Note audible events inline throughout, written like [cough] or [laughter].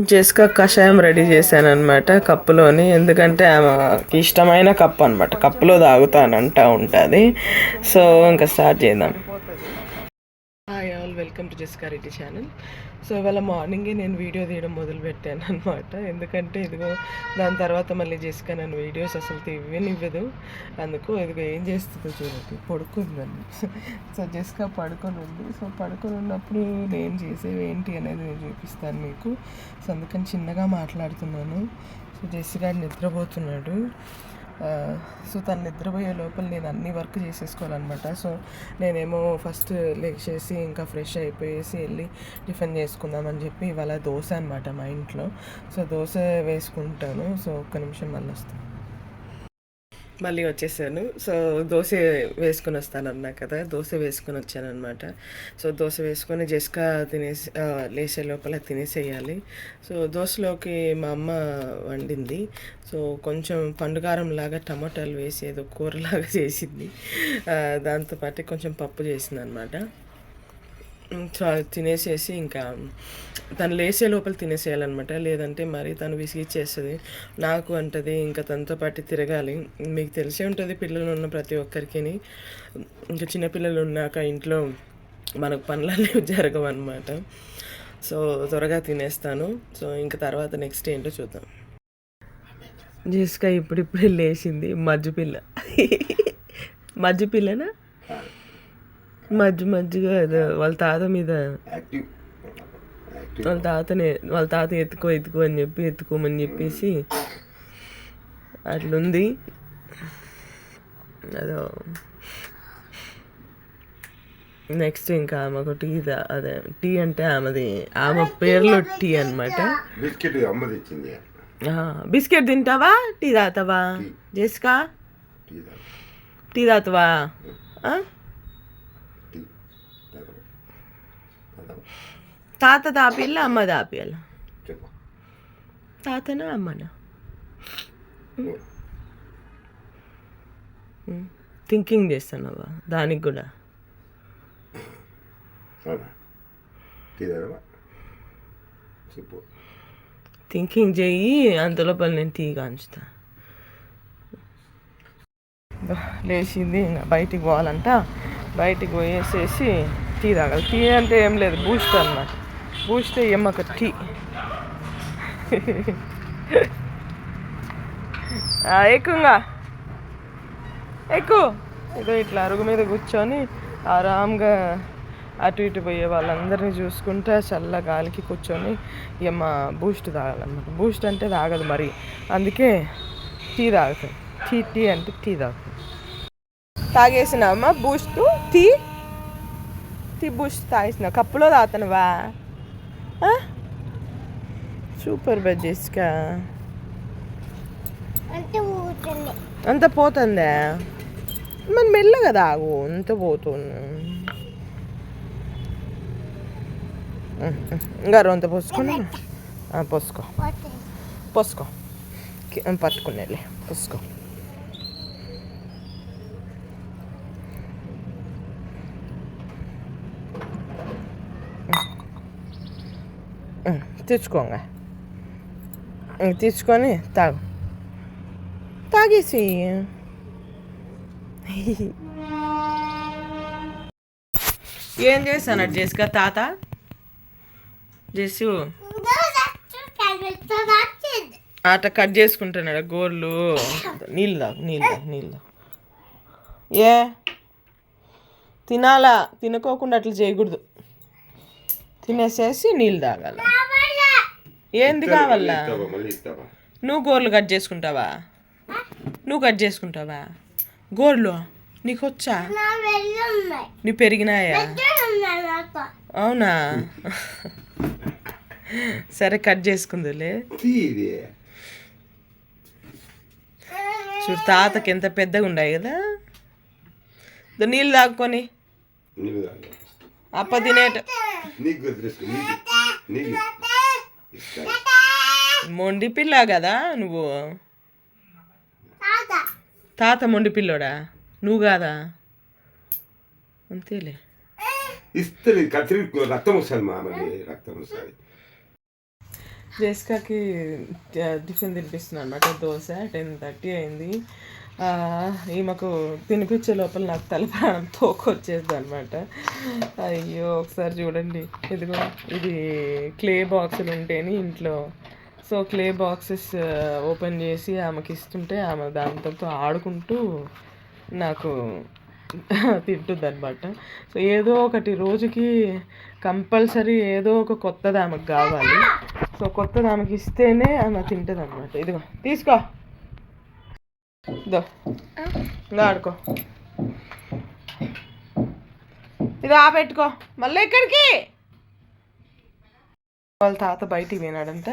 జెస్కా కషాయం రెడీ చేశాను అనమాట కప్పులోని. ఎందుకంటే ఆమెకి ఇష్టమైన కప్పు అనమాట కప్పులో తాగుతానంటా ఉంటుంది. సో ఇంకా స్టార్ట్ చేద్దాం. Welcome to Jeska Reddy channel. So ఇవాళ మార్నింగే నేను వీడియో తీయడం మొదలుపెట్టాను అనమాట ఎందుకంటే ఇదిగో దాని తర్వాత మళ్ళీ జెస్కా నన్ను వీడియోస్ అసలు తీవనివ్వదు అందుకు ఇదిగో ఏం చేస్తుందో చూడండి. పడుకుందని సో జెస్కా పడుకొని ఉంది. సో పడుకొని ఉన్నప్పుడు నేను చేసేవి ఏంటి అనేది నేను చూపిస్తాను మీకు. సో అందుకని చిన్నగా మాట్లాడుతున్నాను. సో జెస్సీ నిద్రపోతున్నాడు. సో తను నిద్రపోయే లోపల నేను అన్ని వర్క్ చేసేసుకోవాలన్నమాట. సో నేనేమో ఫస్ట్ లేచేసి ఇంకా ఫ్రెష్ అయిపోయేసి వెళ్ళి టిఫిన్ చేసుకుందామని చెప్పి ఇవాళ దోశ అనమాట మా ఇంట్లో. సో దోశ వేసుకుంటాను. సో ఒక్క నిమిషం మళ్ళీ వస్తాను మళ్ళీ వచ్చేసాను. సో దోశ వేసుకొని వస్తానన్నా కదా దోశ వేసుకొని వచ్చానమాట సో దోశ వేసుకొని జస్కా తినేసి లేచే లోపల తినేసేయాలి. సో దోశలోకి మా అమ్మ వండింది. సో కొంచెం పండుగారం లాగా టమాటాలు వేసి ఏదో కూరలాగా [laughs] చేసింది. దాంతోపాటు కొంచెం పప్పు చేసింది అనమాట తినేసేసి ఇంకా తను లేసే లోపల తినేసేయాలన్నమాట. లేదంటే మరి తను విసిగిచ్చేస్తుంది. నాకు అంటది ఇంకా తనతో పాటు తిరగాలి. మీకు తెలిసే ఉంటుంది పిల్లలు ఉన్న ప్రతి ఒక్కరికి ఇంకా చిన్నపిల్లలు ఉన్నాక ఇంట్లో మనకు పనులన్నీ జరగవు అనమాట సో త్వరగా తినేస్తాను. సో ఇంకా తర్వాత నెక్స్ట్ ఏంటో చూద్దాం. జేస్కా ఇప్పుడిప్పుడే లేచింది మజ్జుపిల్ల మజ్జుపిల్లనా మజ్జుగా ఏదో వాళ్ళ తాత మీద వాళ్ళ తాతనే వాళ్ళ తాత ఎత్తుకో ఎత్తుకో అని చెప్పి ఎత్తుకోమని చెప్పేసి అట్లుంది. అదో. నెక్స్ట్ ఇంకా ఆమెకు టీ అదే టీ అంటే ఆమెది ఆమె పేర్లో టీ అనమాట బిస్కెట్ బిస్కెట్ తింటావా? టీ తాగుతావా జేస్కా? టీ తాగు. టీ తాగుతావా ఆ? టీ తాగు. తాగు. తాత తాపిల్ల అమ్మ తాపియాల చెప్పు. తాతనా అమ్మనా? థింకింగ్ చేస్తున్నావా? దానికి కూడా? థింకింగ్ చెయ్యి అంతలోపల నేను టీ కాంచుతా. లేచింది ఇంకా బయటికి పోవాలంట. బయటికి పోయేసేసి టీ తాగాలి. టీ అంటే ఏం లేదు బూస్ట్ అన్నమాట. బూస్ట్ ఎమ్మక టీ ఎక్కువగా ఎక్కువ ఏదో ఇట్లా అరుగు మీద కూర్చొని ఆరాంగా అటు ఇటు పోయే వాళ్ళందరినీ చూసుకుంటే చల్ల గాలికి కూర్చొని ఇమ్మ బూస్ట్ తాగాలన్నమాట. బూస్ట్ అంటే తాగదు మరి. అందుకే టీ తాగుతాం. టీ టీ అంటే టీ తాగుతాయి తాగేసినావమ్మా బూస్ట్? టీ? టీ బూస్ట్ తాగేసిన కప్పులో తాగుతానువా? సూపర్ బజ్జేస్కా అంత పోతుందా మరి మెల్లగా తాగు అంత పోతుంది ఇంకా రొంత పోసుకుని పోసుకో పోసుకో పట్టుకునేలే పోసుకో తెచ్చుకోంగా తెచ్చుకొని తాగు. తాగేసి ఏం చేస్తాను జేసిక తాత? జేసు. ఆట కట్ చేసుకుంటున్నాడు గోర్లు. నీళ్ళు తాగు నీళ్ళు తాగు నీళ్ళు ఏ? తినాలా? తినకోకుండా అట్లా చేయకూడదు. తినేసేసి నీళ్ళు తాగాలి. ఏంది కావాలా? ఇస్తావా మళ్ళీ ఇస్తావా నువ్వు గోర్లు కట్ చేసుకుంటావా? నువ్వు కట్ చేసుకుంటావా? గోర్లు నీకు వచ్చా నీ పెరిగినాయా? అవునా? సరే కట్ చేసుకుందులే. చూడు తాతకి ఎంత పెద్దగా ఉన్నాయి కదా. దో నీళ్ళు తాగుకొని. అప్ప తినేట మొండి పిల్ల కదా నువ్వు? తాత. మొండి పిల్లోడా? నువ్వు కాదా? అంతేలే. ఇస్తుంది కత్తిరి రక్తం వస్తుంది మా రక్తం వస్తుంది. జేస్కాకి టిఫిన్ తినిపిస్తున్నాను అనమాట. దోశ టెన్ థర్టీ అయింది. ఈమెకు తినిపించే లోపల నాకు తల ప్రాణం తోకొచ్చేది అనమాట అయ్యో ఒకసారి చూడండి. ఇదిగో ఇది క్లే బాక్సులు ఉంటేనే ఇంట్లో. సో క్లే బాక్సెస్ ఓపెన్ చేసి ఆమెకి ఇస్తుంటే ఆమె దాంతో ఆడుకుంటూ నాకు తింటుంది అనమాట సో ఏదో ఒకటి రోజుకి కంపల్సరీ ఏదో ఒక కొత్తది ఆమెకు కావాలి. సో కొత్తది ఆమెకి ఇస్తేనే ఆమె తింటుంది అనమాట ఇదిగో తీసుకో. ఇదో. ఇదో ఆడుకో. ఇది ఆ పెట్టుకో మళ్ళీ ఎక్కడికి వాళ్ళ తాత బయటికి పోయినాడంట.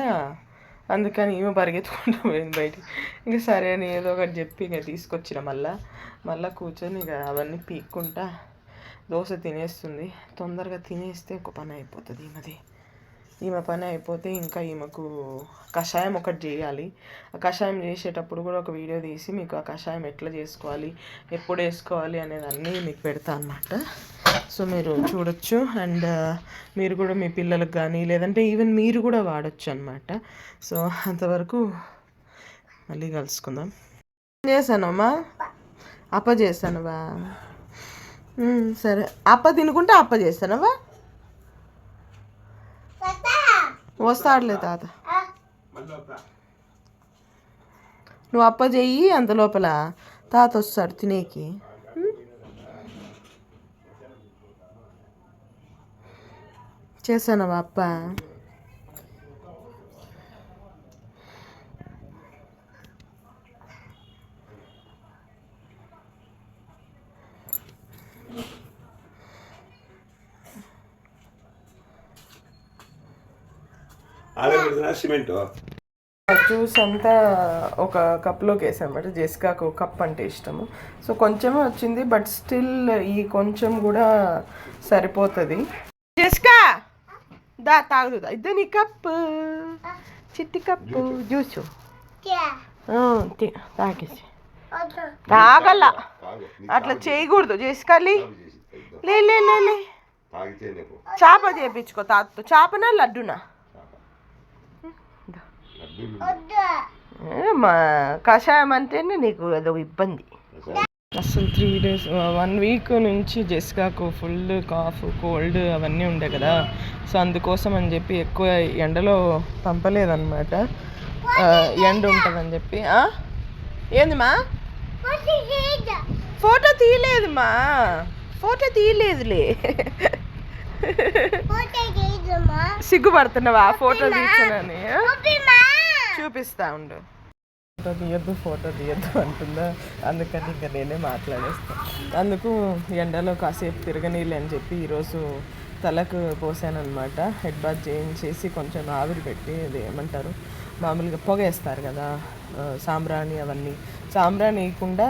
అందుకని ఈమె పరిగెత్తుకుంటూ పోయింది బయటికి. ఇంకా సరే అని ఏదో ఒకటి చెప్పి ఇంకా తీసుకొచ్చిన మళ్ళా. మళ్ళీ కూర్చొని ఇక అవన్నీ పీక్కుంటా. దోశ తినేస్తుంది. తొందరగా తినేస్తే ఒక పని అయిపోతుంది ఈమెది. ఈమె పని అయిపోతే ఇంకా ఈమెకు కషాయం ఒకటి చేయాలి. ఆ కషాయం చేసేటప్పుడు కూడా ఒక వీడియో తీసి మీకు ఆ కషాయం ఎట్లా చేసుకోవాలి ఎప్పుడు వేసుకోవాలి అనేది అన్నీ మీకు పెడతా అన్నమాట. సో మీరు చూడొచ్చు. అండ్ మీరు కూడా మీ పిల్లలకు కానీ లేదంటే ఈవెన్ మీరు కూడా వాడచ్చు అనమాట సో అంతవరకు మళ్ళీ కలుసుకుందాం. చేశానమ్మా? అప్ప చేశానువా? సరే. అప్ప తినుకుంటే అప్ప చేస్తానవా వస్తాడులే తాత. నువ్వు అప్ప చెయ్యి అంత లోపల తాత వస్తాడు తినేకి. చేశానవా అప్ప? సిమెంట్. జ్యూస్ అంతా ఒక కప్లోకి వేసాను అనమాట జెస్కాకు కప్ అంటే ఇష్టము. సో కొంచెమే వచ్చింది బట్ స్టిల్ ఈ కొంచెం కూడా సరిపోతుంది. జెస్కా! దా తాగుదు ఇద్దా నీ కప్పు. చిట్టి కప్పు. జ్యూసు తాగేసి. తాగల. అట్లా చేయకూడదు. జెస్కాలి తాగు చేసి ఇద్దాం. లే లే. లే చేప చేపించుకో తాతతో. చేపనా లడ్డునా? మా కషాయం అంటేనే నీకు అదో ఇబ్బంది. అసలు త్రీ డేస్ వన్ వీక్ నుంచి జెస్కాకు ఫుల్ కాఫ్ కోల్డ్ అవన్నీ ఉండే కదా. సో అందుకోసం అని చెప్పి ఎక్కువ ఎండలో పంపలేదన్నమాట. ఎండ ఉంటుందని చెప్పి ఆ? ఏందిమా ఫోటో తీయలేదుమా ఫోటో తీయలేదులే. సిగ్గుపడుతున్నావా? ఫోటో తీసానని చూపిస్తా ఉండు. ఫోటో తీయద్దు ఫోటో తీయద్దు అంటుందా? అందుకని ఇంకా నేనే మాట్లాడేస్తాను అందుకు ఎండలో కాసేపు తిరగనీళ్ళు అని చెప్పి ఈరోజు తలకు పోసాను హెడ్ బాత్ చేయించేసి కొంచెం ఆవిరి పెట్టి అది ఏమంటారు? మామూలుగా పొగ వేస్తారు కదా సాంబ్రాణి అవన్నీ. సాంబ్రాణి వేయకుండా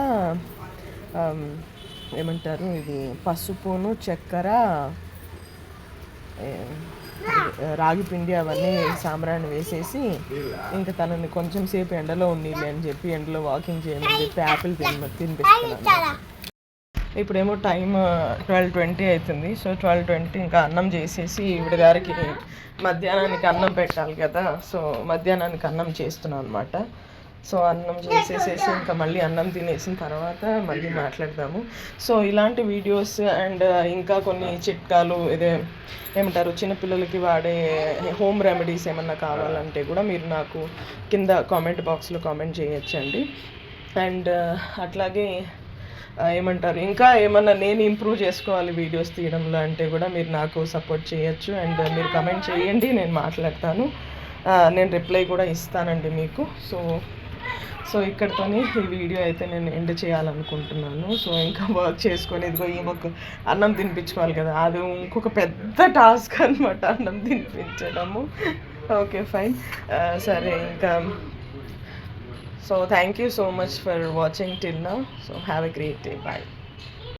ఏమంటారు ఇది? పసుపును చక్కెర రాగి పిండి అవన్నీ సాంబ్రాన్ని వేసేసి ఇంకా తనని కొంచెం సేపు ఎండలో ఉన్నీళ్ళు అని చెప్పి ఎండలో వాకింగ్ చేయమని చెప్పి యాపిల్ తిన తినిపిస్తున్నాను. ఇప్పుడేమో టైం ట్వెల్వ్ ట్వంటీ అవుతుంది సో ట్వెల్వ్ ట్వంటీ ఇంకా అన్నం చేసేసి ఈవిడ గారికి మధ్యాహ్నానికి అన్నం పెట్టాలి కదా. సో మధ్యాహ్నానికి అన్నం చేస్తున్నాను అనమాట సో అన్నం చేసేసేసి ఇంకా మళ్ళీ అన్నం తినేసిన తర్వాత మళ్ళీ మాట్లాడదాము. సో ఇలాంటి వీడియోస్ అండ్ ఇంకా కొన్ని చిట్కాలు ఇదే ఏమంటారు చిన్నపిల్లలకి వాడే హోమ్ రెమెడీస్ ఏమన్నా కావాలంటే కూడా మీరు నాకు కింద కామెంట్ బాక్స్లో కామెంట్ చేయొచ్చండి. అండ్ అట్లాగే ఏమంటారు ఇంకా ఏమన్నా నేను ఇంప్రూవ్ చేసుకోవాలి వీడియోస్ తీయడంలో అంటే కూడా మీరు నాకు సపోర్ట్ చేయొచ్చు అండ్ మీరు కమెంట్ చేయండి నేను మాట్లాడతాను. నేను రిప్లై కూడా ఇస్తానండి మీకు. సో సో ఇక్కడితోనే ఈ వీడియో అయితే నేను ఎండ్ చేయాలనుకుంటున్నాను. సో ఇంకా వర్క్ చేసుకొని ఇదిగో ఈమెకు అన్నం తినిపించుకోవాలి కదా. అది ఇంకొక పెద్ద టాస్క్ అనమాట అన్నం తినిపించడము. Okay fine. సరే ఇంకా. So thank you so much for watching till now. So have a great day. Bye.